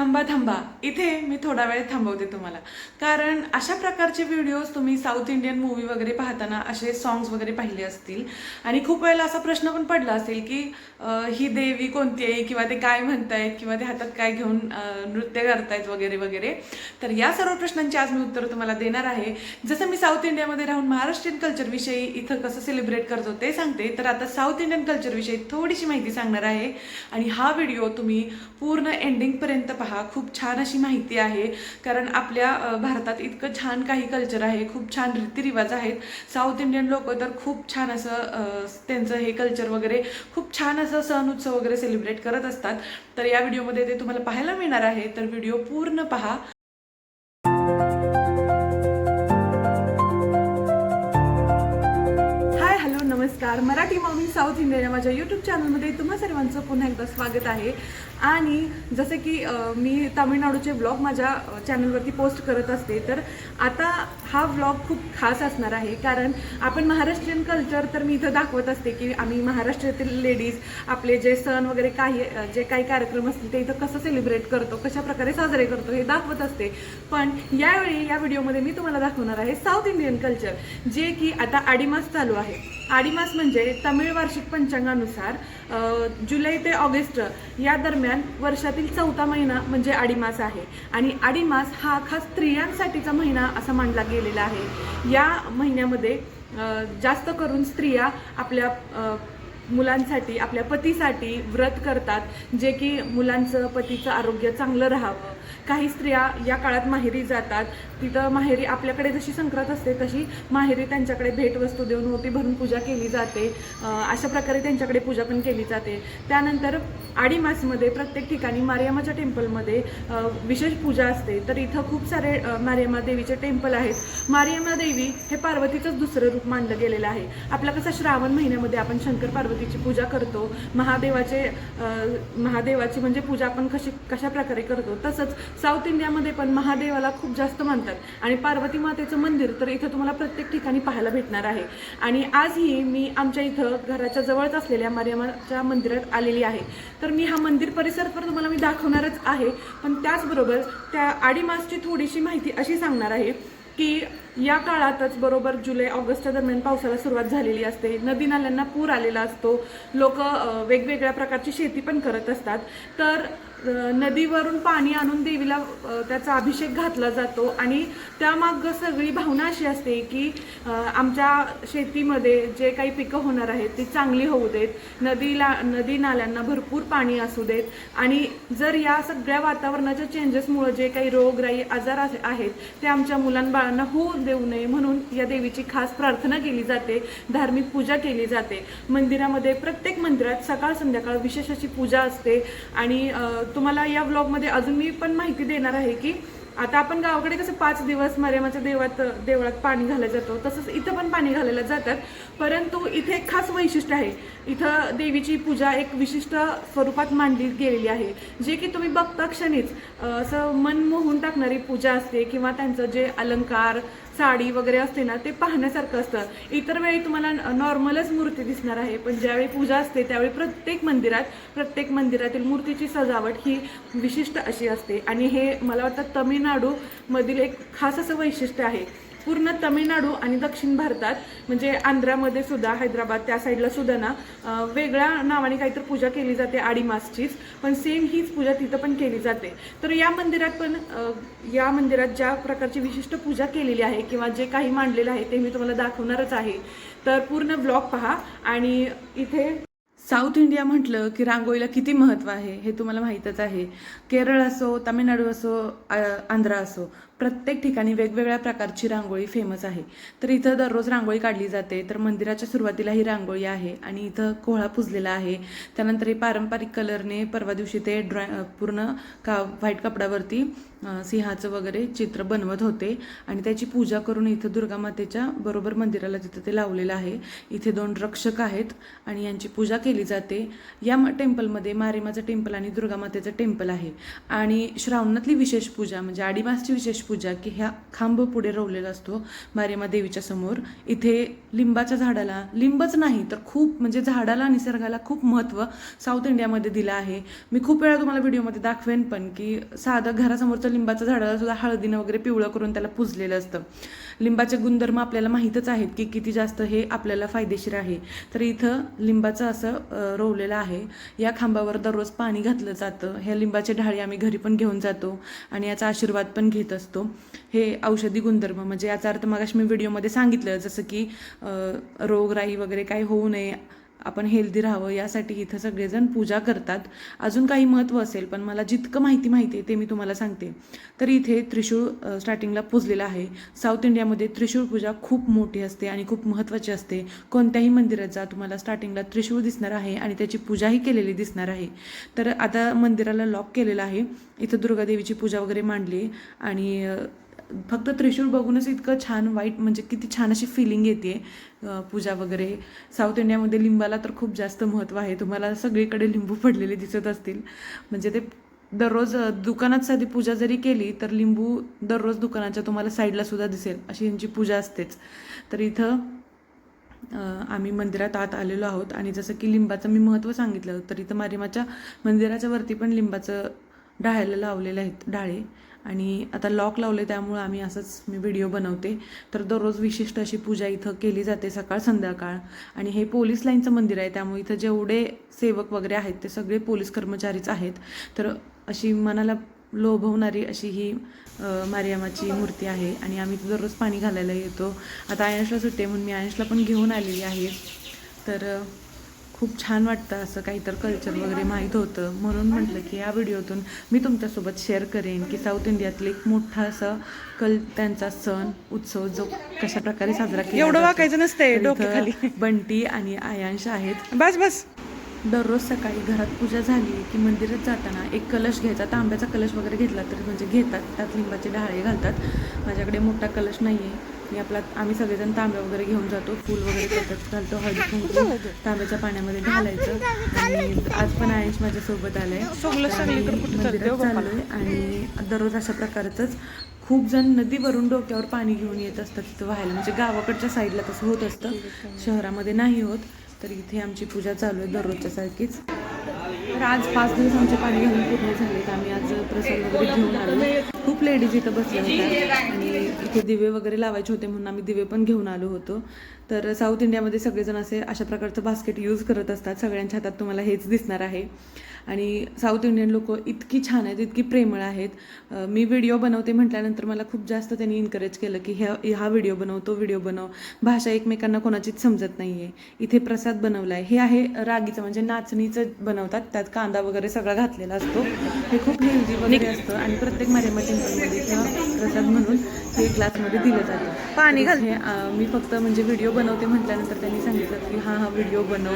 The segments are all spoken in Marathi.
थांबा थांबा. इथे मी थोडा वेळ थांबवते तुम्हाला. कारण अशा प्रकारचे व्हिडिओज तुम्ही साऊथ इंडियन मूवी वगैरे पाहताना असे सॉंग्स वगैरे पाहिले असतील. आणि खूप वेळेला असा प्रश्न पण पडला असेल की ही देवी कोणती आहे किंवा ते काय म्हणतायत किंवा ते हातात काय घेऊन नृत्य करतायत वगैरे वगैरे. तर या सर्व प्रश्नांची आज मी उत्तर तुम्हाला देणार आहे. जसं मी साऊथ इंडियामध्ये राहून महाराष्ट्रीयन कल्चरविषयी इथं कसं सेलिब्रेट करतो ते सांगते. तर आता साऊथ इंडियन कल्चरविषयी थोडीशी माहिती सांगणार आहे. आणि हा व्हिडिओ तुम्ही पूर्ण एंडिंगपर्यंत पाहा. खूप छान अशी माहिती आहे. कारण आपल्या भारतात इतकं छान काही कल्चर आहे खूप छान रीतिरिवाज आहेत. साऊथ इंडियन लोक तर खूप छान असं त्यांचं हे कल्चर वगैरे खूप छान असं सण उत्सव वगैरे सेलिब्रेट करत असतात. तर या व्हिडिओमध्ये ते तुम्हाला पाहायला मिळणार आहे. तर व्हिडिओ पूर्ण पहा. नमस्कार. मराठी मॉमी साऊथ इंडिया माझ्या यूट्यूब चॅनलमध्ये तुम्हा सर्वांचं पुन्हा एकदा स्वागत आहे. आणि जसे की मी तामिळनाडूचे ब्लॉग माझ्या चॅनलवरती पोस्ट करत असते तर आता हा व्लॉग खूप खास असणार आहे. कारण आपण महाराष्ट्रीयन कल्चर तर मी इथं दाखवत असते की आम्ही महाराष्ट्रातील लेडीज आपले जे सण वगैरे काही जे काही कार्यक्रम असतील ते इथं कसं सेलिब्रेट करतो कशा प्रकारे साजरे करतो हे दाखवत असते. पण यावेळी या व्हिडिओमध्ये मी तुम्हाला दाखवणार आहे साऊथ इंडियन कल्चर जे की आता आडिमास चालू आहे. आडिमास म्हणजे तमिळ वार्षिक पंचांगानुसार जुलै ते ऑगस्ट या दरम्यान वर्षातील चौथा महिना म्हणजे आडीमास आहे. आणि आडीमास हा खास स्त्रियांसाठीचा महिना असा मानला गेलेला आहे. या महिन्यामध्ये जास्त करून स्त्रिया आपल्या मुलांसाठी आपल्या पतीसाठी व्रत करतात जे की मुलांचं पतीचं आरोग्य चांगलं राहावं. काही स्त्रिया या काळात माहेरी जातात. तिथं माहेरी आपल्याकडे जशी संक्रांत असते तशी माहेरी त्यांच्याकडे भेटवस्तू देऊन ओटी भरून पूजा केली जाते. अशा प्रकारे त्यांच्याकडे पूजा पण केली जाते. त्यानंतर आडीमासमध्ये प्रत्येक ठिकाणी मारियामाच्या टेम्पलमध्ये विशेष पूजा असते. तर इथं खूप सारे मारियमा मारियामा देवीचे टेम्पल आहेत. मारियामा देवी हे पार्वतीचंच दुसरं रूप मानलं गेलेलं आहे. आपला कसं श्रावण महिन्यामध्ये आपण शंकर पार्वती गणपतीची पूजा करतो महादेवाचे महादेवाची म्हणजे पूजा आपण कशी कशा प्रकारे करतो तसंच साऊथ इंडियामध्ये पण महादेवाला खूप जास्त मानतात. आणि पार्वती मातेचं मंदिर तर इथं तुम्हाला प्रत्येक ठिकाणी पाहायला भेटणार आहे. आणि आजही मी आमच्या इथं घराच्या जवळच असलेल्या मारियमाच्या मंदिरात आलेली आहे. तर मी हा मंदिर परिसर पण तुम्हाला मी दाखवणारच आहे पण त्याचबरोबर त्या आडीमासची थोडीशी माहिती अशी सांगणार आहे की या काळातच बरोबर जुलै ऑगस्टच्या दरम्यान पावसाला सुरुवात झालेली असते. नदी नाल्यांना पूर आलेला असतो. लोक वेगवेगळ्या प्रकारची शेती पण करत असतात. तर नदीवरून पाणी आणून देवीला त्याचा अभिषेक घातला जातो. आणि त्यामाग सगळी भावना अशी असते की आमच्या शेतीमध्ये जे काही पिकं होणार आहेत ती चांगली होऊ देत. नदीला नदी नाल्यांना भरपूर पाणी असू देत. आणि जर या सगळ्या वातावरणाच्या चेंजेसमुळे जे काही रोगराई आजार आहेत ते आमच्या मुलांबाळांना होऊ देऊ नये म्हणून या देवीची खास प्रार्थना केली जाते. धार्मिक पूजा केली जाते. मंदिरामध्ये प्रत्येक मंदिरात सकाळ संध्याकाळ विशेष अशी पूजा असते. आणि तुम्हाला या ब्लॉगमध्ये अजून मी पण माहिती देणार आहे की आता आपण गावाकडे कसं पाच दिवस मरेमाच्या देवात देवळात पाणी घालायला जातो. तसंच इथं पण पाणी घालायला जातात. परंतु इथे एक खास वैशिष्ट्य आहे. इथं देवीची पूजा एक विशिष्ट स्वरूपात मांडली गेलेली आहे. जे की तुम्ही बघता क्षणीच असं मन मोहून टाकणारी पूजा असते किंवा त्यांचं जे अलंकार साडी वगैरे असते ना ते पाहण्यासारखं असतं. इतर वेळी तुम्हाला नॉर्मलच मूर्ती दिसणार आहे पण ज्यावेळी पूजा असते त्यावेळी प्रत्येक मंदिरात प्रत्येक मंदिरातील मूर्तीची सजावट ही विशिष्ट अशी असते. आणि हे मला वाटतं तमिळनाडूमधील एक खास असं वैशिष्ट्य आहे. पूर्ण तमिळनाडू आणि दक्षिण भारतात म्हणजे आंध्रामध्ये सुद्धा हैदराबाद त्या साईडला सुद्धा ना वेगळ्या नावाने काहीतरी पूजा केली जाते आडीमासचीच पण सेम हीच पूजा तिथं पण केली जाते. तर या मंदिरात पण या मंदिरात ज्या प्रकारची विशिष्ट पूजा केलेली आहे किंवा जे काही मांडलेलं आहे ते मी तुम्हाला दाखवणारच आहे. तर पूर्ण ब्लॉग पहा आणि इथे साऊथ इंडिया म्हटलं की रांगोळीला किती महत्त्व आहे हे तुम्हाला माहीतच आहे. केरळ असो तामिळनाडू असो आंध्रा आंध्र असो. प्रत्येक ठिकाणी वेगवेगळ्या प्रकारची रांगोळी फेमस आहे. तर इथं दररोज रांगोळी काढली जाते. तर मंदिराच्या सुरुवातीला ही रांगोळी आहे आणि इथं कोहळा पुजलेला आहे. त्यानंतर हे पारंपरिक कलरने परवा दिवशी ते ड्रॉ पूर्ण का व्हाईट कपड्यावरती सिंहाचं वगैरे चित्र बनवत होते. आणि त्याची पूजा करून इथं दुर्गा मातेच्या बरोबर मंदिराला तिथं ते लावलेलं आहे. इथे दोन रक्षक आहेत आणि यांची पूजा केली जाते. या टेम्पलमध्ये मारेमाचं टेम्पल आणि दुर्गा मातेचं टेम्पल आहे. आणि श्रावणातली विशेष पूजा म्हणजे आडीमासची विशेष पूजा की ह्या खांब पुढे रोवलेला असतो मारेमा देवीच्या समोर. इथे लिंबाच्या झाडाला लिंबच नाही तर खूप म्हणजे झाडाला निसर्गाला खूप महत्त्व साऊथ इंडियामध्ये दिलं आहे. मी खूप वेळा तुम्हाला व्हिडिओमध्ये दाखवेन पण की साधं घरासमोरचं लिंबाचं झाडाला सुद्धा हळदीनं वगैरे पिवळं करून त्याला पुजलेलं असतं. लिंबाचे गुणधर्म आपल्याला माहीतच आहेत की किती जास्त हे आपल्याला फायदेशीर आहे. तर इथं लिंबाचं असं रोवलेलं आहे. या खांबावर दररोज पाणी घातलं जातं. ह्या लिंबाचे ढाळे आम्ही घरी पण घेऊन जातो आणि याचा आशीर्वाद पण घेत असतो. हे औषधी गुणधर्म म्हणजे याचा अर्थ मगाशी मी व्हिडिओमध्ये सांगितलं जसं की रोगराई वगैरे काही होऊ नये आपण हेल्दी राहावं यासाठी इथं सगळेजण पूजा करतात. अजून काही महत्त्व असेल पण मला जितकं माहिती माहिती आहे ते मी तुम्हाला सांगते. तर इथे त्रिशूळ स्टार्टिंगला पूजलेलं आहे. साऊथ इंडियामध्ये त्रिशूळ पूजा खूप मोठी असते आणि खूप महत्त्वाची असते. कोणत्याही मंदिरात जा तुम्हाला स्टार्टिंगला त्रिशूळ दिसणार आहे आणि त्याची पूजाही केलेली दिसणार आहे. तर आता मंदिराला लॉक केलेलं आहे. इथं दुर्गादेवीची पूजा वगैरे मांडली आणि फक्त त्रिशूळ बघूनच इतकं छान वाईट म्हणजे किती छान अशी फिलिंग येते पूजा वगैरे. साऊथ इंडियामध्ये लिंबाला तर खूप जास्त महत्त्व आहे. तुम्हाला सगळीकडे लिंबू पडलेले दिसत असतील. म्हणजे ते दररोज दुकानात साधी पूजा जरी केली तर लिंबू दररोज दुकानाच्या तुम्हाला साईडला सुद्धा दिसेल. अशी यांची पूजा असतेच. तर इथं आम्ही मंदिरात आत आलेलो आहोत. आणि जसं की लिंबाचं मी महत्त्व सांगितलं तर इथं मारिमाच्या मंदिराच्या वरती पण लिंबाचं डाळ्याला लावलेलं आहेत डाळे आणि आता लॉक लावले त्यामुळं आम्ही असंच मी व्हिडिओ बनवते. तर दररोज विशिष्ट अशी पूजा इथं केली जाते सकाळ संध्याकाळ. आणि हे पोलीस लाईनचं मंदिर आहे त्यामुळे इथं जेवढे सेवक वगैरे आहेत ते सगळे पोलीस कर्मचारीच आहेत. तर अशी मनाला लोभवणारी अशी ही मारियामाची मूर्ती आहे आणि आम्ही इथं दररोज पाणी घालायला येतो. आता आयन्सला सुट्टे म्हणून मी आयन्सला पण घेऊन आलेली आहे. तर खूप छान वाटतं असं काहीतर कल्चर वगैरे माहीत होतं. म्हणून म्हटलं की या व्हिडिओतून मी तुमच्यासोबत शेअर करेन की साऊथ इंडियातलं एक मोठा असं कल त्यांचा सण उत्सव जो कशा प्रकारे साजरा केला एवढं. वाकायचं नसतंय. बंटी आणि आयांश आहेत. बस बस. दररोज सकाळी घरात पूजा झाली की मंदिरात जाताना एक कलश घ्यायचा तांब्याचा कलश वगैरे घेतला तर म्हणजे घेतात. त्यात लिंबाचे डहाळे घालतात. माझ्याकडे मोठा कलश नाही आहे मी आपला आम्ही सगळेजण तांब्या वगैरे घेऊन जातो. फूल वगैरे त्याच्यात घालतो हळदी कुंकू तांब्याच्या पाण्यामध्ये घालायचं. आणि आज पण आयुष माझ्यासोबत चालते मंदिरात हो आणि दररोज अशा प्रकारचंच खूप जण नदीवरून डोक्यावर पाणी घेऊन येत असतात तिथं व्हायला. म्हणजे गावाकडच्या साईडला तसं होत असतं. शहरामध्ये नाही होत. तर इथे आमची पूजा चालू आहे दररोजच्या सारखीच. तर आज पाच दिवस आमचे पाणी घालून पूर्ण झाले आम्ही आज प्रसाद वगैरे घेऊन आलो खूप लेडीज इथं बसल्या होत्या आणि इथे दिवे वगैरे लावायचे होते म्हणून आम्ही दिवे पण घेऊन आलो होतो. तर साऊथ इंडियामध्ये सगळेजण असे अशा प्रकारचं बास्केट यूज करत असतात. सगळ्यांच्या हातात तुम्हाला हेच दिसणार आहे. आणि साऊथ इंडियन लोक इतकी छान आहेत इतकी प्रेमळ आहेत. मी व्हिडिओ बनवते म्हटल्यानंतर मला खूप जास्त त्यांनी इन्करेज केलं की ह्या हा व्हिडिओ बनव तो व्हिडिओ बनव. भाषा एकमेकांना कोणाचीच समजत नाही आहे इथे प्रसाद बनवला आहे हे आहे रागीचं म्हणजे नाचणीचं बनवतात. त्यात कांदा वगैरे सगळा घातलेला असतो. हे खूप हेल्दी वगैरे असतं आणि प्रत्येक मारेमा टेम्पलमध्ये किंवा प्रसाद म्हणून हे ग्लासमध्ये दिलं जातं. पाणी घाल. हे मी फक्त म्हणजे व्हिडिओ बनवते म्हटल्यानंतर त्यांनी सांगितलं की हा हा व्हिडिओ बनव.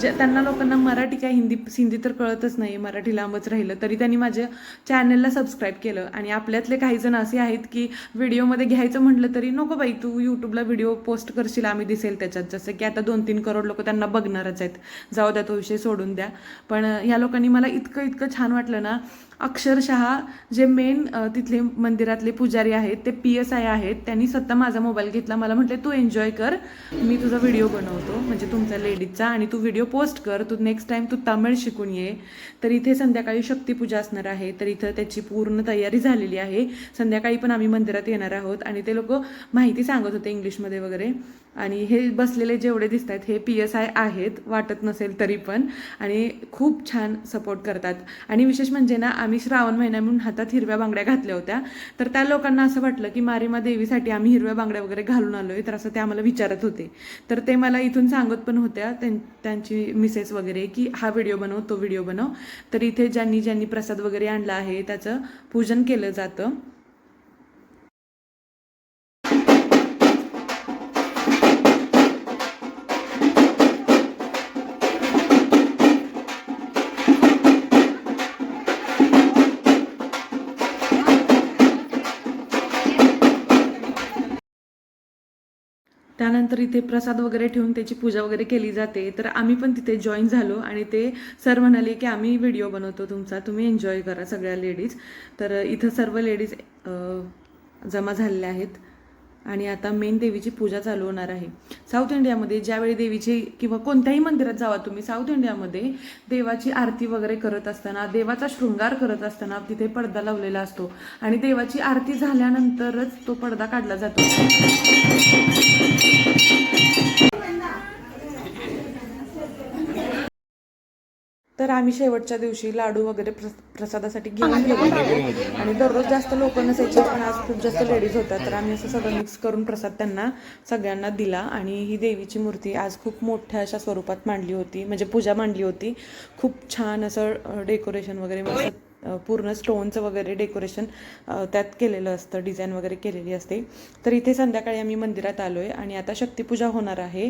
जे त्यांना लोकांना मराठी काय हिंदी हिंदी तर कळतच नाही मराठी लांबच राहिलं. तरी त्यांनी माझ्या चॅनलला सबस्क्राईब केलं. आणि आपल्यातले काही जण असे आहेत की व्हिडिओमध्ये घ्यायचं म्हटलं तरी नको बाई तू यूट्यूबला व्हिडिओ पोस्ट करशील आम्ही दिसेल त्याच्यात. जसं की आता दोन तीन करोड लोक त्यांना बघणारच आहेत. जाऊ द्या तो विषय सोडून द्या. पण या ह्या लोकांनी मला इतकं इतकं छान वाटलं ना अक्षरशः जे मेन तिथले मंदिरातले पुजारी आहेत ते पी एस आय आहेत त्यांनी स्वतः माझा मोबाईल घेतला. मला म्हटले तू एन्जॉय कर. मी तुझा व्हिडिओ बनवतो. म्हणजे तुमचा लेडीजचा आणि तू व्हिडिओ पोस्ट कर. तू नेक्स्ट टाईम तू तमिळ शिकून ये. तर इथे संध्याकाळी शक्तीपूजा असणार आहे. तर इथं त्याची पूर्ण तयारी झालेली आहे. संध्याकाळी पण आम्ही मंदिरात येणार आहोत आणि ते लोक माहिती सांगत होते इंग्लिशमध्ये वगैरे. आणि हे बसलेले जेवढे दिसत आहेत हे पी एस आय आहेत. वाटत नसेल तरी पण. आणि खूप छान सपोर्ट करतात. आणि विशेष म्हणजे ना आम्ही आम्ही श्रावण महिना म्हणून हातात हिरव्या बांगड्या घातल्या होत्या. तर त्या लोकांना असं वाटलं की मारिमा देवीसाठी आम्ही हिरव्या बांगड्या वगैरे घालून आलोय. तर असं ते आम्हाला विचारत होते. तर ते मला इथून सांगत पण होत्या त्यां- त्यांची मिसेस वगैरे की हा व्हिडिओ बनव तो व्हिडिओ बनव. तर इथे ज्यांनी ज्यांनी प्रसाद वगैरे आणला आहे त्याचं पूजन केलं जातं. त्यानंतर इथे प्रसाद वगैरे ठेवून त्याची पूजा वगैरे केली जाते. तर आम्ही पण तिथे जॉईन झालो आणि ते सर म्हणाले की आम्ही व्हिडिओ बनवतो तुमचा. तुम्ही एन्जॉय करा सगळ्या लेडीज तर इथं सर्व लेडीज जमा झालेल्या आहेत. आणि आता मेन देवीची पूजा चालू होणार आहे. साऊथ इंडियामध्ये ज्यावेळी देवीची किंवा कोणत्याही मंदिरात जावा तुम्ही साऊथ इंडियामध्ये देवाची आरती वगैरे करत असताना देवाचा शृंगार करत असताना तिथे पडदा लावलेला असतो. आणि देवाची आरती झाल्यानंतरच तो पडदा काढला जातो. तर आम्ही शेवटच्या दिवशी लाडू वगैरे प्रस- प्रसादासाठी घेऊन गेलो. आणि दररोज जास्त लोक नसायचे पण आज खूप जास्त लेडीज होत्या तर आम्ही असं सगळं मिक्स करून प्रसाद त्यांना सगळ्यांना दिला. आणि ही देवीची मूर्ती आज खूप मोठ्या अशा स्वरूपात मांडली होती म्हणजे पूजा मांडली होती. खूप छान असं डेकोरेशन वगैरे मस्त पूर्ण स्टोनचं वगैरे डेकोरेशन त्यात केलेलं असतं डिझाईन वगैरे केलेली असते. तर इथे संध्याकाळी आम्ही मंदिरात आलो आहे आणि आता शक्तिपूजा होणार आहे.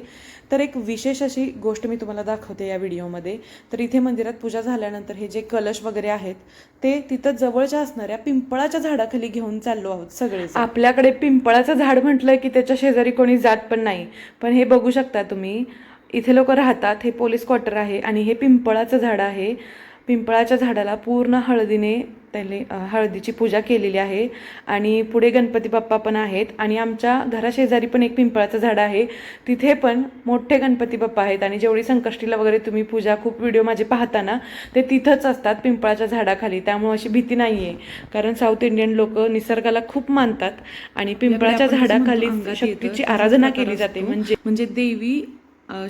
तर एक विशेष अशी गोष्ट मी तुम्हाला दाखवते या व्हिडिओमध्ये. तर इथे मंदिरात पूजा झाल्यानंतर हे जे कलश वगैरे आहेत ते तिथं जवळच्या असणाऱ्या पिंपळाच्या झाडाखाली घेऊन चाललो आहोत सगळे आपल्याकडे पिंपळाचं झाड म्हटलं की त्याच्या शेजारी कोणी जात पण नाही. पण हे बघू शकता तुम्ही इथे लोक राहतात हे पोलीस क्वार्टर आहे आणि हे पिंपळाचं झाड आहे. पिंपळाच्या झाडाला पूर्ण हळदीने त्याने अ, हळदीची पूजा केलेली आहे. आणि पुढे गणपती बाप्पा पण आहेत. आणि आमच्या घराशेजारी पण एक पिंपळाचं झाड आहे. तिथे पण मोठे गणपती बाप्पा आहेत. आणि जेवढी संकष्टीला वगैरे तुम्ही पूजा खूप व्हिडिओ माझे पाहताना ते तिथंच असतात पिंपळाच्या झाडाखाली. त्यामुळे अशी भीती नाही आहे कारण साऊथ इंडियन लोक निसर्गाला खूप मानतात. आणि पिंपळाच्या झाडाखाली शक्तीची आराधना केली जाते. म्हणजे म्हणजे देवी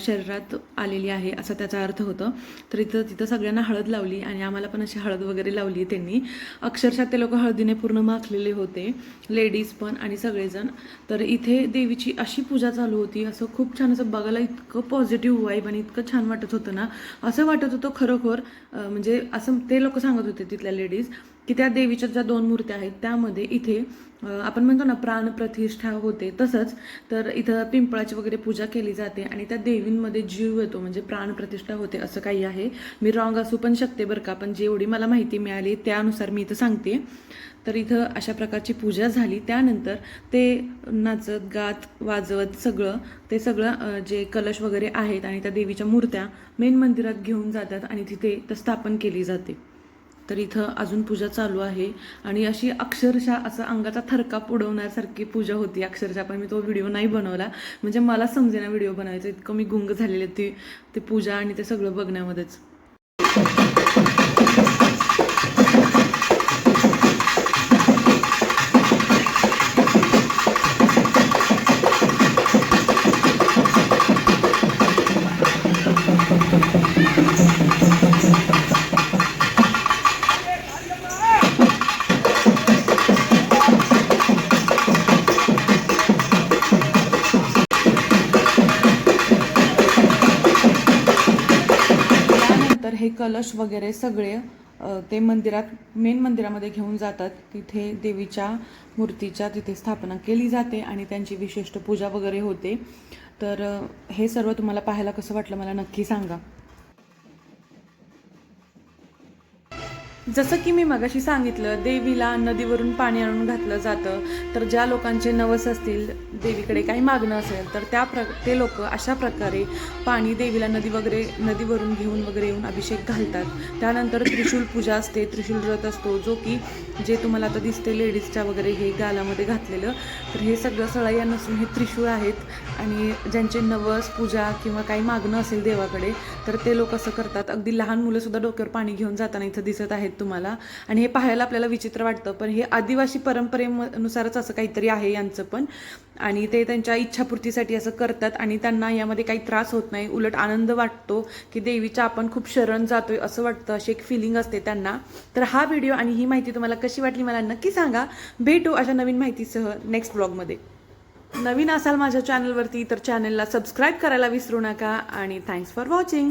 शरीरात आलेली आहे असा त्याचा अर्थ होतो. तर इथं तिथं सगळ्यांना हळद लावली आणि आम्हाला पण अशी हळद वगैरे लावली त्यांनी. अक्षरशः ते लोक हळदीने पूर्ण माखलेले होते लेडीज पण आणि सगळेजण. तर इथे देवीची अशी पूजा चालू होती. असं खूप छान असं बघायला इतकं पॉझिटिव्ह वाईब आणि इतकं छान वाटत होतं ना. असं वाटत होतं खरोखर म्हणजे असं ते लोक सांगत होते तिथल्या लेडीज की त्या देवीच्या ज्या दोन मूर्त्या आहेत त्यामध्ये इथे आपण म्हणतो ना प्राण प्रतिष्ठा होते तसंच तर इथं पिंपळाची वगैरे पूजा केली जाते आणि त्या देवींमध्ये जीव येतो म्हणजे प्राण प्रतिष्ठा होते असं काही आहे. मी रॉंग असू पण शकते बरं का पण जेवढी मला माहिती मिळाली त्यानुसार मी इथं सांगते. तर इथं अशा प्रकारची पूजा झाली. त्यानंतर ते नाचत गात वाजवत सगळं ते सगळं जे कलश वगैरे आहेत आणि त्या देवीच्या मूर्त्या मेन मंदिरात घेऊन जातात आणि तिथे तर स्थापन केली जाते. तर इथं अजून पूजा चालू आहे. आणि अशी अक्षरशः असं अंगाचा थरकाप उडवण्यासारखी पूजा होती अक्षरशः पण मी तो व्हिडिओ नाही बनवला. म्हणजे मला समजेना व्हिडिओ बनवायचा इतकं मी गुंग झालेले ती ते पूजा आणि ते सगळं बघण्यामध्येच. हे कलश वगैरे सगळे ते मंदिरात मेन मंदिरामध्ये घेऊन जातात. तिथे देवीच्या मूर्तीच्या तिथे स्थापना केली जाते आणि त्यांची विशिष्ट पूजा वगैरे होते. तर हे सर्व तुम्हाला पाहायला कसं वाटलं मला नक्की सांगा. जसं की मी मगाशी सांगितलं देवीला नदीवरून पाणी आणून घातलं जातं तर ज्या लोकांचे नवस असतील देवीकडे काही मागणं असेल तर त्या प्र ते लोक अशा प्रकारे पाणी देवीला नदी वगैरे नदीवरून घेऊन वगैरे येऊन अभिषेक घालतात. त्यानंतर त्रिशूल पूजा असते त्रिशूल व्रत असतो जो की जे तुम्हाला आता दिसते लेडीजच्या वगैरे हे गालामध्ये घातलेलं तर हे सगळं सळया नसून हे त्रिशूळ आहेत आणि ज्यांचे नवस पूजा किंवा काही मागणं असेल देवाकडे तर ते लोक असं करतात. अगदी लहान मुलंसुद्धा डोक्यावर पाणी घेऊन जाताना इथं दिसत आहेत. आहेत तुम्हाला. आणि हे पाहायला आपल्याला विचित्र वाटतं पण हे आदिवासी परंपरेनुसारच असं काहीतरी आहे यांचं पण. आणि ते त्यांच्या इच्छापूर्तीसाठी असं करतात आणि त्यांना यामध्ये काही त्रास होत नाही. उलट आनंद वाटतो की देवीच्या आपण खूप शरण जातोय असं वाटतं अशी एक फिलिंग असते त्यांना. तर हा व्हिडिओ आणि ही माहिती तुम्हाला कशी वाटली मला नक्की सांगा. भेटू अशा नवीन माहितीसह नेक्स्ट ब्लॉगमध्ये नवीन असाल माझ्या चॅनलवरती तर चॅनलला सबस्क्राईब करायला विसरू नका. आणि थँक्स फॉर वॉचिंग